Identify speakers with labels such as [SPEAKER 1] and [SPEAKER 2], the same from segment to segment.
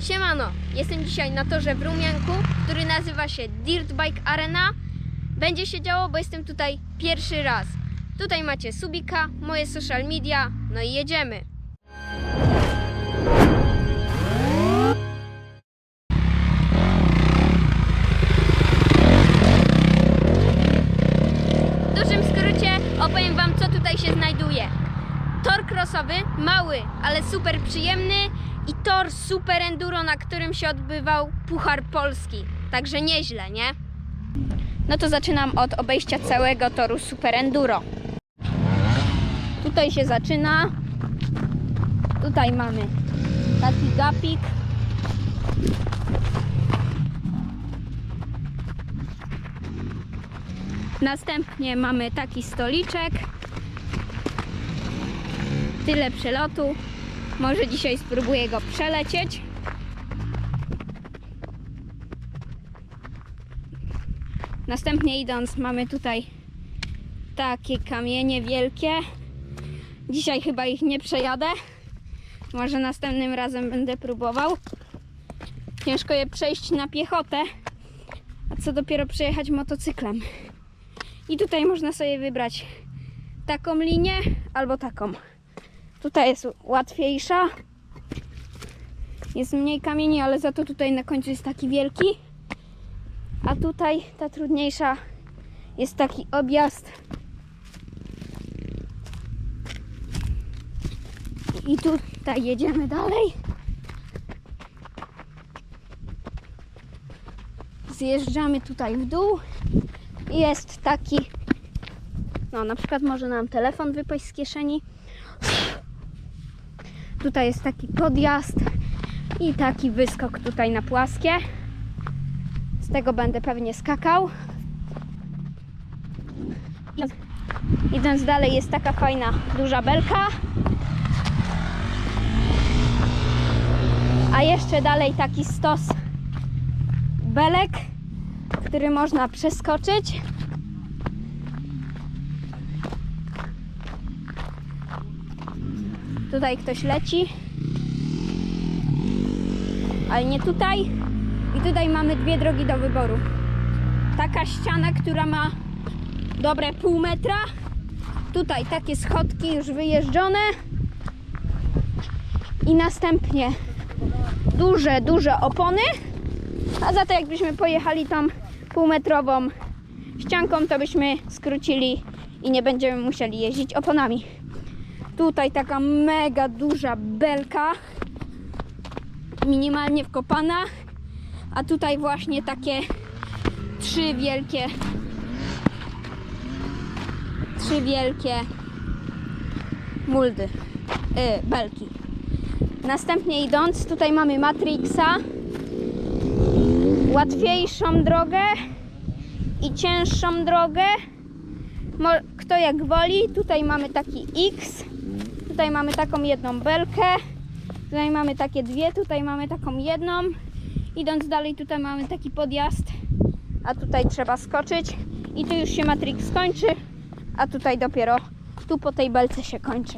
[SPEAKER 1] Siemano, jestem dzisiaj na torze w Rumianku, który nazywa się Dirt Bike Arena. Będzie się działo, bo jestem tutaj pierwszy raz. Tutaj macie Subika, moje social media, no i jedziemy. W dużym skrócie opowiem Wam, co tutaj się znajduje. Tor crossowy, mały, ale super przyjemny i tor super enduro, na którym się odbywał Puchar Polski. Także nieźle, nie? No to zaczynam od obejścia całego toru super enduro. Tutaj się zaczyna. Tutaj mamy taki gapik. Następnie mamy taki stoliczek. Tyle przelotu. Może dzisiaj spróbuję go przelecieć. Następnie idąc mamy tutaj takie kamienie wielkie. Dzisiaj chyba ich nie przejadę. Może następnym razem będę próbował. Ciężko je przejść na piechotę, a co dopiero przejechać motocyklem. I tutaj można sobie wybrać taką linię albo taką. Tutaj jest łatwiejsza. Jest mniej kamieni, ale za to tutaj na końcu jest taki wielki. A tutaj ta trudniejsza jest taki objazd. I tutaj jedziemy dalej. Zjeżdżamy tutaj w dół. Jest taki, no na przykład może nam telefon wypaść z kieszeni. Tutaj jest taki podjazd i taki wyskok tutaj na płaskie. Z tego będę pewnie skakał. Idąc dalej jest taka fajna duża belka. A jeszcze dalej taki stos belek, który można przeskoczyć. Tutaj ktoś leci. Ale nie tutaj. I tutaj mamy dwie drogi do wyboru. Taka ściana, która ma dobre pół metra. Tutaj takie schodki już wyjeżdżone. I następnie duże, duże opony. A za to jakbyśmy pojechali tam półmetrową ścianką, to byśmy skrócili i nie będziemy musieli jeździć oponami. Tutaj taka mega duża belka, minimalnie wkopana, a tutaj właśnie takie trzy wielkie, trzy wielkie muldy, yy, belki. Następnie idąc, tutaj mamy Matrixa, łatwiejszą drogę i cięższą drogę. Kto jak woli. Tutaj mamy taki X. Tutaj mamy taką jedną belkę. Tutaj mamy takie dwie. Tutaj mamy taką jedną. Idąc dalej, tutaj mamy taki podjazd. A tutaj trzeba skoczyć. I tu już się Matrix skończy. A tutaj dopiero tu po tej belce się kończy.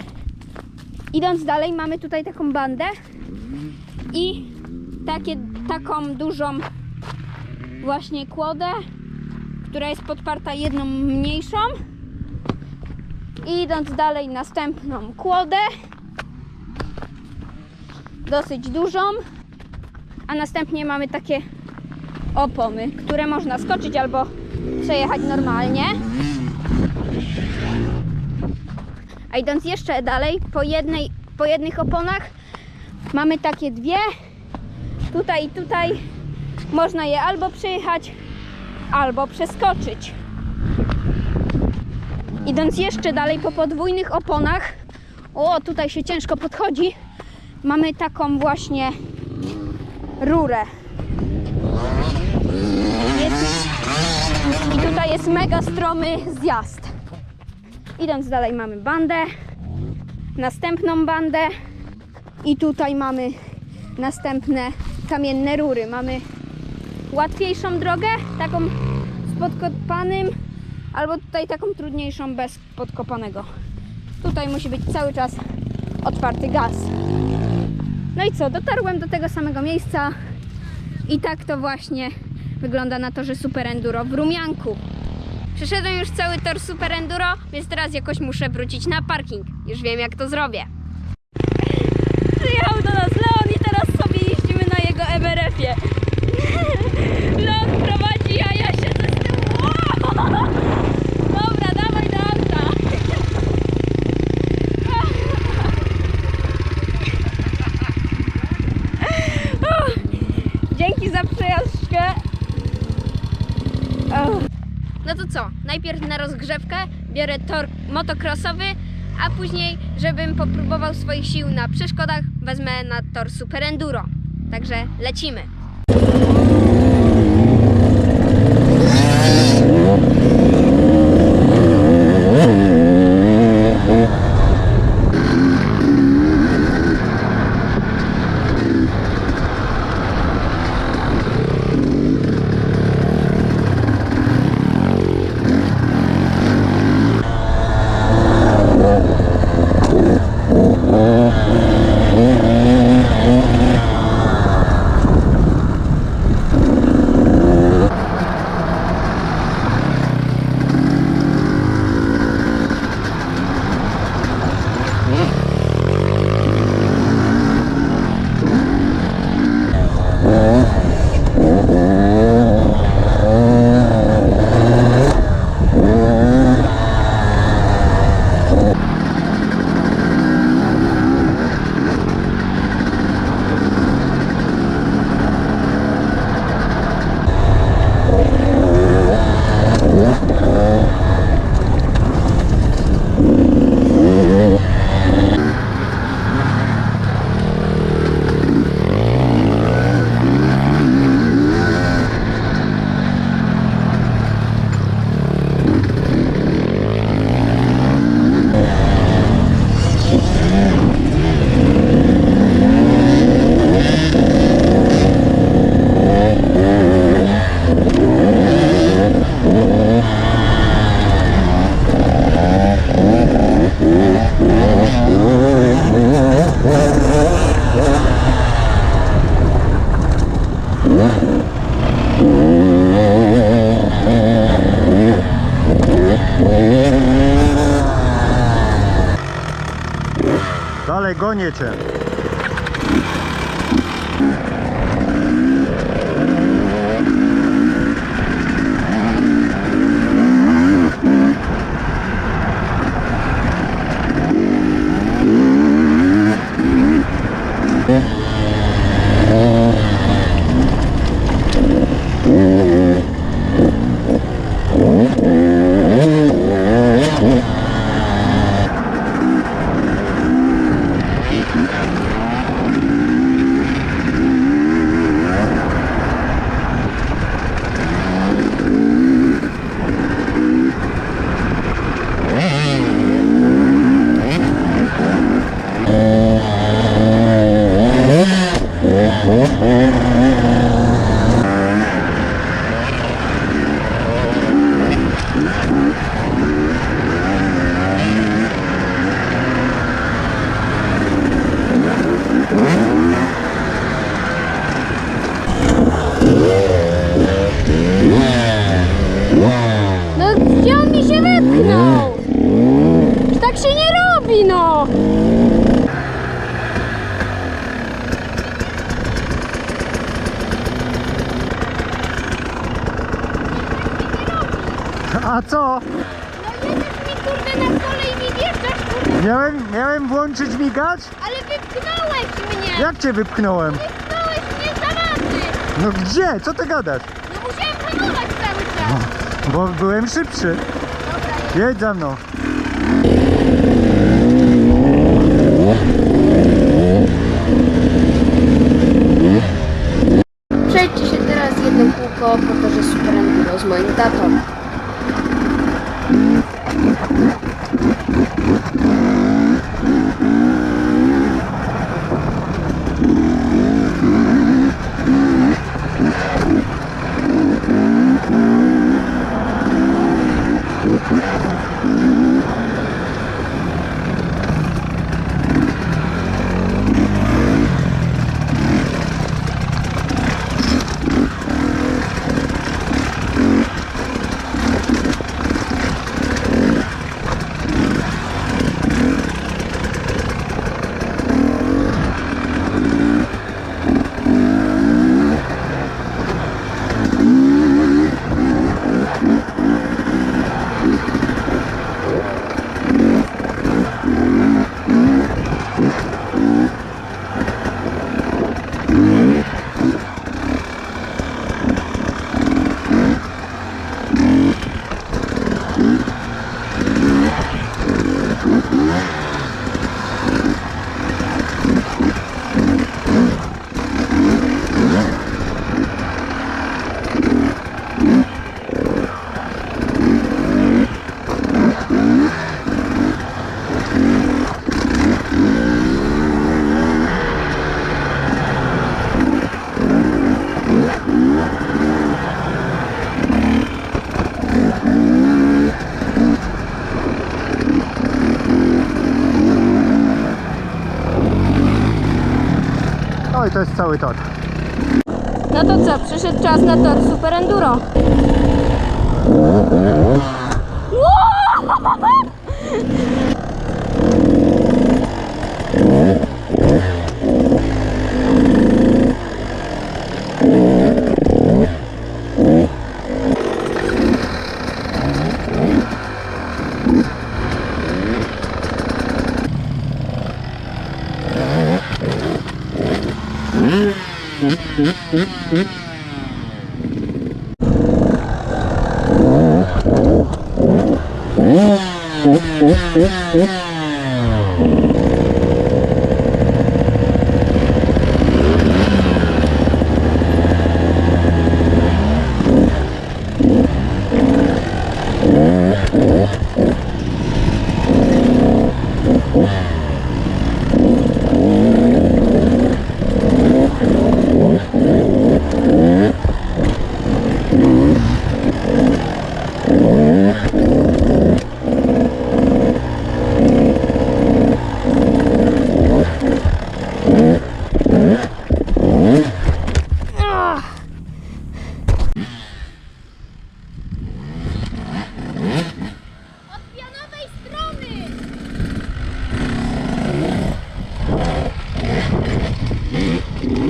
[SPEAKER 1] Idąc dalej, mamy tutaj taką bandę. I takie, taką dużą właśnie kłodę, która jest podparta jedną mniejszą. I idąc dalej, następną kłodę, dosyć dużą, a następnie mamy takie opony, które można skoczyć albo przejechać normalnie. A idąc jeszcze dalej, po, jednej, po jednych oponach mamy takie dwie. Tutaj i tutaj można je albo przejechać, albo przeskoczyć. Idąc jeszcze dalej po podwójnych oponach, o tutaj się ciężko podchodzi, mamy taką właśnie rurę. Jest, I tutaj jest mega stromy zjazd. Idąc dalej mamy bandę, następną bandę i tutaj mamy następne kamienne rury. Mamy łatwiejszą drogę, taką z podkopanym, albo tutaj taką trudniejszą bez podkopanego. Tutaj musi być cały czas otwarty gaz. No i co, dotarłem do tego samego miejsca i tak to właśnie wygląda na torze Super Enduro w Rumianku. Przeszedłem już cały tor Super Enduro, więc teraz jakoś muszę wrócić na parking. Już wiem jak to zrobię. Przyjechał do nas Leon i teraz sobie jeździmy na jego MRF-ie. Leon prowadzi, a ja siedzę z tyłu. Wow! Dobra, dawaj do auta. Dzięki za przejażdżkę. O. No to co? Najpierw na rozgrzewkę biorę tor motocrossowy, a później, żebym popróbował swoich sił na przeszkodach, wezmę na tor Super Enduro. Także lecimy.
[SPEAKER 2] 嗯。
[SPEAKER 1] No gdzie on mi się wypchnął? Że Tak się nie robi, no!
[SPEAKER 2] A co?
[SPEAKER 1] No jedziesz mi kurde na kole i mi wjeżdżasz kurde,
[SPEAKER 2] Miałem, miałem włączyć migacz?
[SPEAKER 1] ale wypchnąłeś mnie!
[SPEAKER 2] Jak cię wypchnąłem?
[SPEAKER 1] Wypchnąłeś mnie za maty!
[SPEAKER 2] No gdzie? Co ty gadasz?
[SPEAKER 1] No musiałem hamować cały czas!
[SPEAKER 2] Bo byłem szybszy.
[SPEAKER 1] Dobra,
[SPEAKER 2] Jedź za mną.
[SPEAKER 1] Przejdźcie się teraz jedno kółko po torze Super Enduro z moim tatą. Thank you. Thank.
[SPEAKER 2] Oj, to jest cały tor.
[SPEAKER 1] No to co, przyszedł czas na tor Super Enduro. Od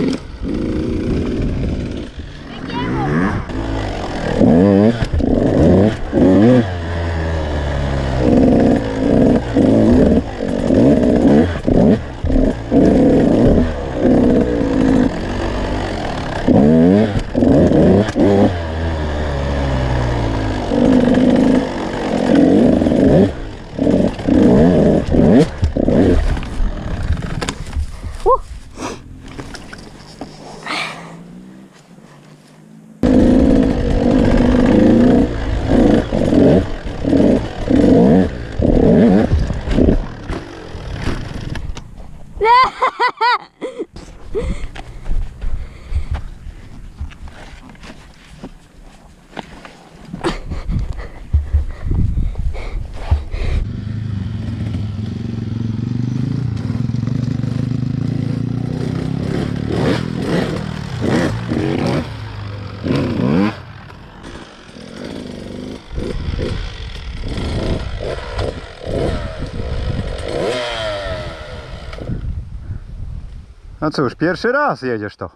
[SPEAKER 1] Mm-hmm.
[SPEAKER 2] No cóż, pierwszy raz jedziesz to.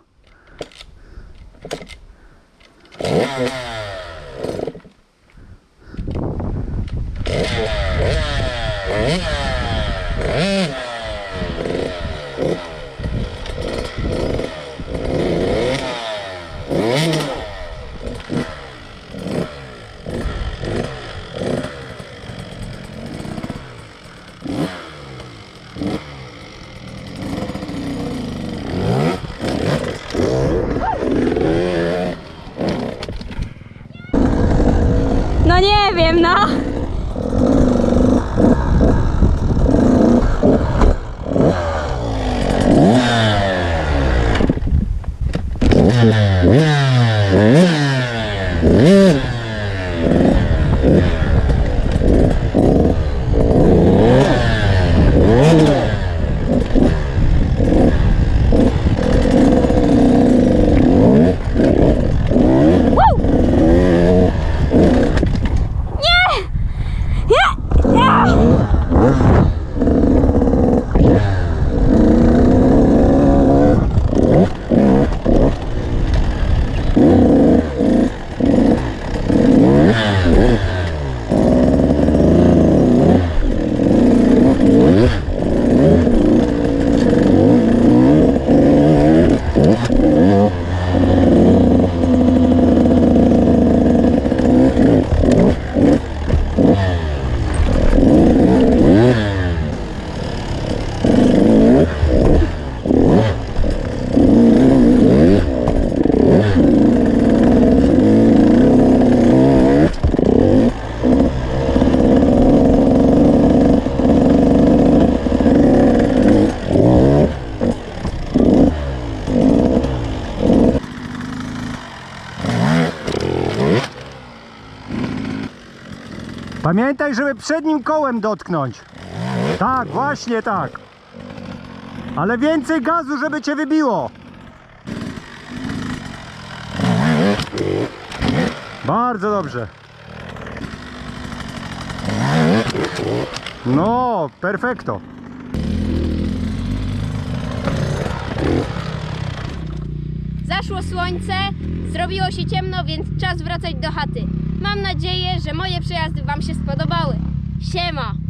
[SPEAKER 1] No nie wiem, no.
[SPEAKER 2] Pamiętaj, żeby przednim kołem dotknąć. Tak, właśnie tak. Ale więcej gazu, żeby cię wybiło. Bardzo dobrze. No, perfekto.
[SPEAKER 1] Zaszło słońce, zrobiło się ciemno, więc czas wracać do chaty. Mam nadzieję, że moje przejazdy Wam się spodobały. Siema!